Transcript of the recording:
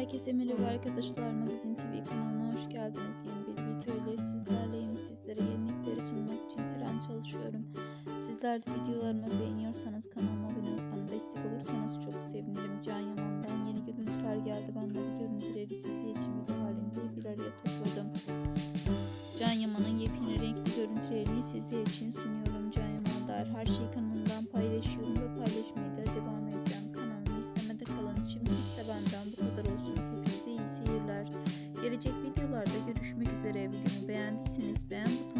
Herkese merhaba arkadaşlar. Magazin TV kanalına hoş geldiniz. Yeni bir video ile sizlerleyim. Sizlere yenilikleri sunmak için her an çalışıyorum. Sizler de videolarımı beğeniyorsanız kanalıma abone olup bana destek olursanız çok sevinirim. Can Yaman'dan yeni görüntüler geldi. Ben de bu görüntüleri sizler için video halinde bir araya topladım. Can Yaman'ın yepyeni renkli görüntülerini sizler için sunuyorum. Can Yaman'a dair her şeyi kanalımdan paylaşıyorum ve paylaşmaya da devam edeceğim. Kanalımı izlemede kalın. Şimdilik benden bu kadar olsun. Videolarda görüşmek üzere. Videomu beğendiyseniz beğen butonuna.